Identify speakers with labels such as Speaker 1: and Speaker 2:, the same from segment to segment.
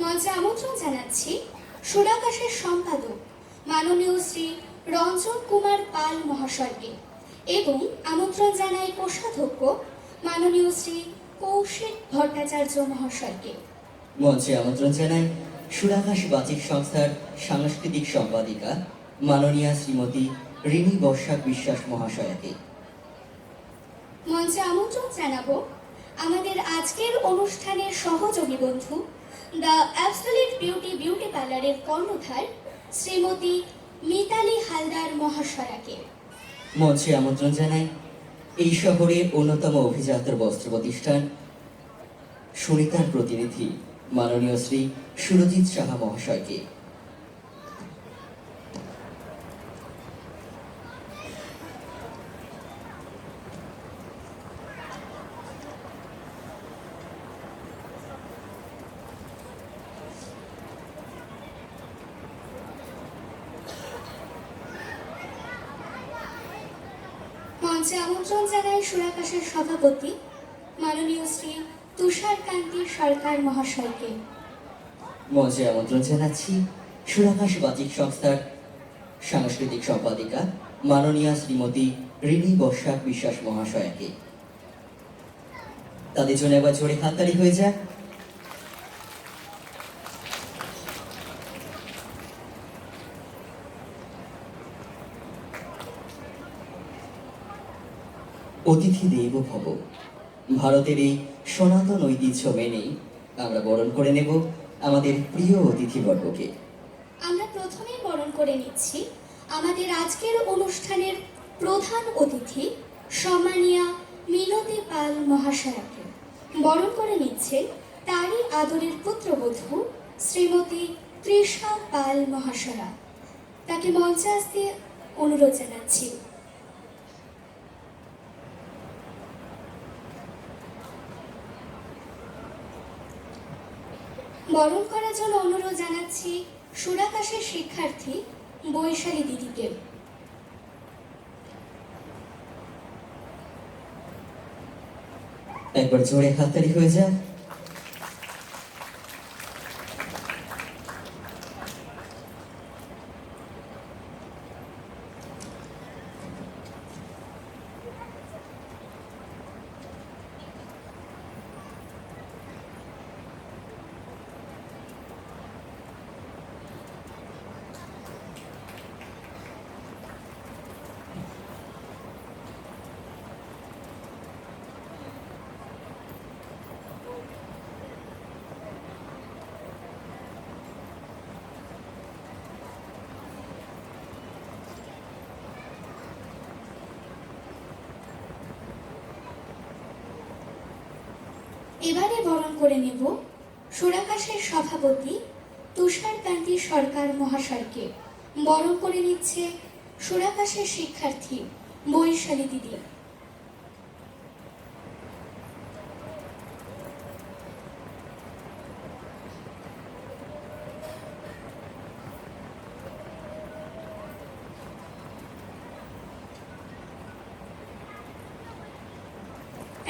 Speaker 1: মঞ্চে আমন্ত্রণ জানাচ্ছি সুরাকাশের সম্পাদক মাননীয় শ্রী রঞ্জন কুমার পাল মহাশয়কে এবং আমন্ত্রণ জানাই কোষাধ্যক্ষ মাননীয় শ্রী কৌশিক ভট্টাচার্য মহাশয়কে।
Speaker 2: মঞ্চে আমন্ত্রণ জানাই সুরাকাশ বাচিক সংস্থার সাংস্কৃতিক সম্পাদিকা মাননীয়া শ্রীমতী রিনি বর্ষাক বিশ্বাস মহাশয়াকে।
Speaker 1: মঞ্চে আমন্ত্রণ জানাব আমাদের আজকের অনুষ্ঠানের সহযোগী বন্ধু দ্য অ্যাবসলিট বিউটি বিউটি পার্লারের কর্ণধার শ্রীমতী মিতালি হালদার মহাশয়াকে।
Speaker 2: মঞ্চে আমন্ত্রণ জানাই এই শহরের অন্যতম অভিজাত বস্ত্র প্রতিষ্ঠান। সুনিতার প্রতিনিধি মাননীয় শ্রী সুরজিৎ সাহা মহাশয়কে।
Speaker 1: মঞ্চে আমন্ত্রণ জানাই সুরাকাশের সভাপতি, মাননীয় শ্রী তুষারকান্তি সরকার মহাশয়কে।
Speaker 2: মঞ্চে আমন্ত্রণ জানাচ্ছি সুরাকাশ বাচিক সংস্থার সাংস্কৃতিক সম্পাদিকা, মাননীয়া শ্রীমতী রিনি বর্ষাক বিশ্বাস মহাশয়াকে। তাদের জন্য একবার জোরে হাততালি হয়ে যাক। অতিথি দেব ভব। ভারতের এই সনাতন ঐতিহ্য মেনেই আমরা বরণ করে নেব আমাদের প্রিয় অতিথিবর্গকে।
Speaker 1: আমরা প্রথমেই বরণ করে নিচ্ছি আমাদের আজকের অনুষ্ঠানের প্রধান অতিথি সম্মানিয়া মিনতি পাল মহাশয়াকে। বরণ করে নিচ্ছে তারই আদরের পুত্রবধূ শ্রীমতী তৃষা পাল মহাশয়া। তাকে মঞ্চে আসতে অনুরোধ জানাচ্ছি। বরণ করার জন্য অনুরোধ জানাচ্ছি সুরাকাশের শিক্ষার্থী বৈশালী দিদিকে।
Speaker 2: একবার জোরে হাততালি হয়ে যাক।
Speaker 1: এবারে বরণ করে নেব সুরাকাশের সভাপতি তুষারকান্তি সরকার মহাশয়কে। বরণ করে নিচ্ছে সুরাকাশের শিক্ষার্থী বৈশালী দিদি।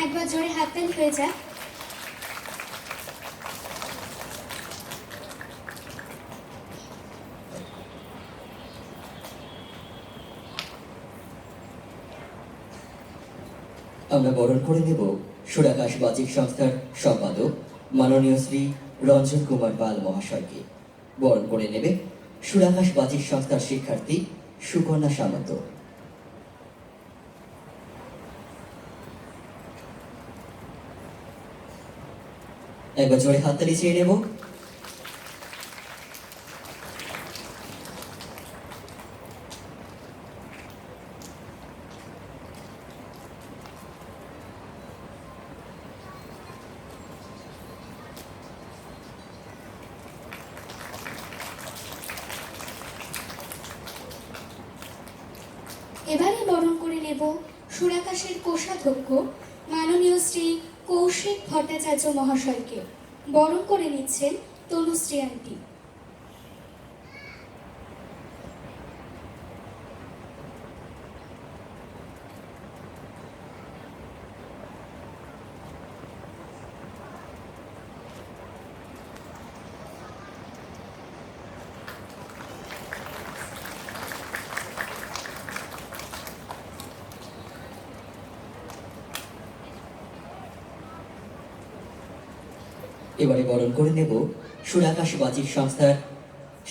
Speaker 1: একবার জোরে হাততালি হয়ে যাক।
Speaker 2: আমরা বরণ করে নেব সুরাকাশ বাচিক সংস্থার সম্পাদক মাননীয় শ্রী রঞ্জন কুমার পাল মহাশয়কে। বরণ করে নেবে সুরাকাশ বাচিক সংস্থার শিক্ষার্থী সুকন্যা সামন্ত। একবার জোরে হাততালি চেয়ে নেব
Speaker 1: এবারে বরণ করে নেব সুরাকাশের কোষাধ্যক্ষ মাননীয় শ্রী কৌশিক ভট্টাচার্য মহাশয়কে। বরণ করে নিচ্ছেন তনুশ্রী আন্টি।
Speaker 2: এবারে বরণ করে নেব সুরাকাশ বাচিক সংস্থার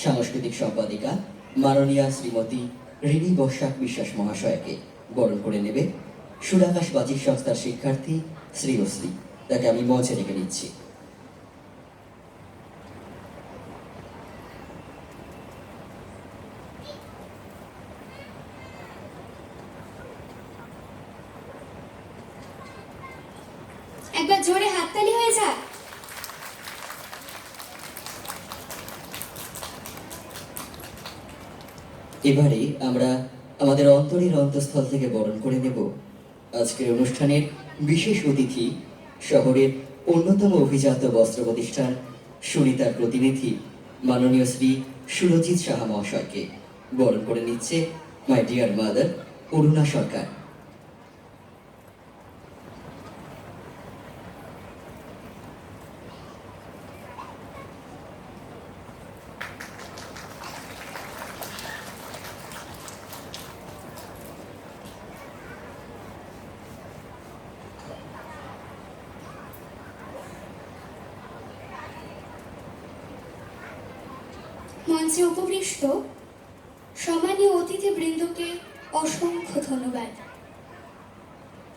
Speaker 2: সাংস্কৃতিক সম্পাদিকা মাননীয়া শ্রীমতী রিনি বসাক বিশ্বাস মহাশয়াকে। বরণ করে নেবে সুরাকাশ বাচিক সংস্থার শিক্ষার্থী শ্রীশ্রী তাকে আমি মঞ্চে রেখে নিচ্ছি।
Speaker 1: একবার জোরে হাততালি হয়ে যাক।
Speaker 2: এবারে আমরা আমাদের অন্তরের অন্তঃস্থল থেকে বরণ করে নেব। আজকের অনুষ্ঠানের বিশেষ অতিথি শহরের অন্যতম অভিজাত বস্ত্র প্রতিষ্ঠান সুনিতার প্রতিনিধি মাননীয় শ্রী সুরজিৎ সাহা মহাশয়কে বরণ করে নিচ্ছে my dear mother Aruna Sarkar.
Speaker 1: মঞ্চে উপবিষ্ট সম্মানীয় অতিথিবৃন্দকে অসংখ্য ধন্যবাদ।